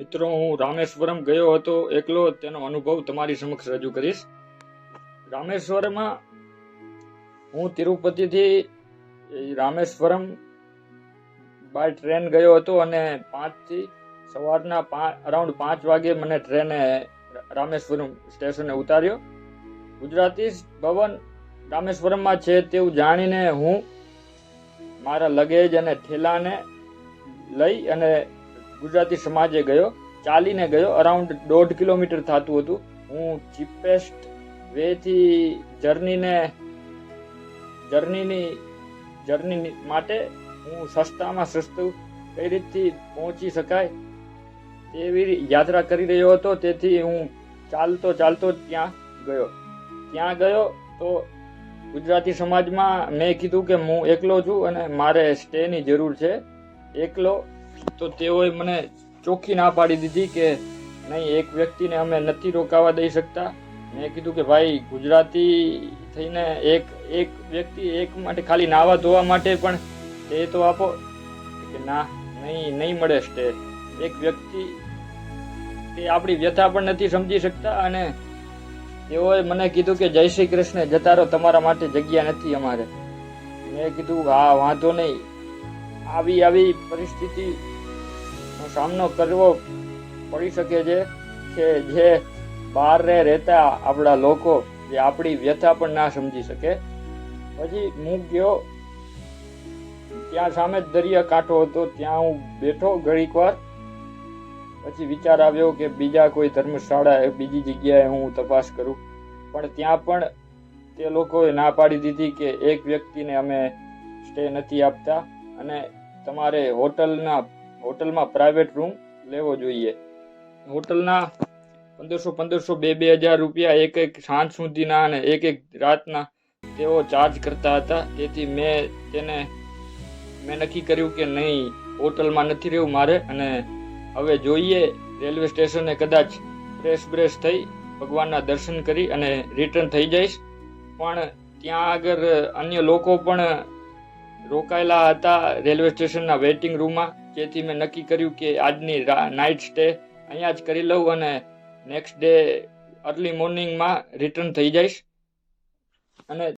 મિત્રો, હું રામેશ્વરમ ગયો હતો એકલો, તેનો અનુભવ તમારી સમક્ષ રજૂ કરીશ. રામેશ્વરમાં હું તિરુપતિથી રામેશ્વરમ બાય ટ્રેન ગયો હતો અને પાંચથી સવારના અરાઉન્ડ પાંચ વાગે મને ટ્રેને રામેશ્વરમ સ્ટેશને ઉતાર્યો. ગુજરાતી ભવન રામેશ્વરમમાં છે તેવું જાણીને હું મારા લગેજ અને થેલાને લઈ અને ગુજરાતી સમાજે ગયો, ચાલીને ગયો અરાઉન્ડ દોઢ કિલોમીટર થતું હતું. હું ચીપેસ્ટ વેથી જર્નીને જર્નીની જર્ની માટે હું સસ્તામાં સસ્તું કઈ રીતથી પહોંચી શકાય તેવી યાત્રા કરી રહ્યો હતો. તેથી હું ચાલતો ચાલતો ત્યાં ગયો. ત્યાં ગયો તો ગુજરાતી સમાજમાં મેં કીધું કે હું એકલો છું અને મારે સ્ટેની જરૂર છે. એકલો તો તેઓએ મને ચોખ્ખી ના પાડી દીધી કે નહીં, એક વ્યક્તિને અમે નથી રોકાવા દઈ શકતા. મેં કીધું કે ભાઈ, ગુજરાતી થઈને એક એક વ્યક્તિ એક માટે ખાલી નાવા ધોવા માટે પણ તે તો આપો. કે ના, નહીં નહીં મળે સ્ટે એક વ્યક્તિ તે આપણી વ્યથા પણ નથી સમજી શકતા અને તેઓએ મને કીધું કે જય શ્રી કૃષ્ણ, જતા રહો, તમારા માટે જગ્યા નથી અમારે. મેં કીધું, હા, વાંધો નહીં. આવી આવી પરિસ્થિતિનો સામનો કરવો પડી શકે છે કે જે બહાર રહેતા આપણા લોકો જે આપણી વ્યથા પણ ના સમજી શકે. પછી હું ગયો, ત્યાં સામે જ દરિયા કાંઠો હતો, ત્યાં હું બેઠો ઘડીક વાર. પછી વિચાર આવ્યો કે બીજા કોઈ ધર્મશાળા બીજી જગ્યાએ હું તપાસ કરું. પણ ત્યાં પણ તે લોકોએ ના પાડી દીધી કે એક વ્યક્તિને અમે સ્ટે નથી આપતા અને તમારે હોટલના હોટલમાં પ્રાઇવેટ રૂમ લેવો જોઈએ. હોટલના પંદરસો પંદરસો બે બે હજાર રૂપિયા એક એક સાંજ સુધીના અને એક એક રાતના તેઓ ચાર્જ કરતા હતા. તેથી મેં તેને, મેં નક્કી કર્યું કે નહીં, હોટલમાં નથી રહેવું મારે. અને હવે જોઈએ, રેલવે સ્ટેશને કદાચ ફ્રેશ બ્રેશ થઈ ભગવાનના દર્શન કરી અને રિટર્ન થઈ જઈશ. પણ ત્યાં આગળ અન્ય લોકો પણ રોકાયેલા હતા રેલવે સ્ટેશનના વેઇટિંગ રૂમમાં, જેથી મેં નક્કી કર્યું કે આજની નાઇટ સ્ટે અહીંયા જ કરી લઉં અને નેક્સ્ટ ડે અર્લી મોર્નિંગમાં રિટર્ન થઈ જઈશ. અને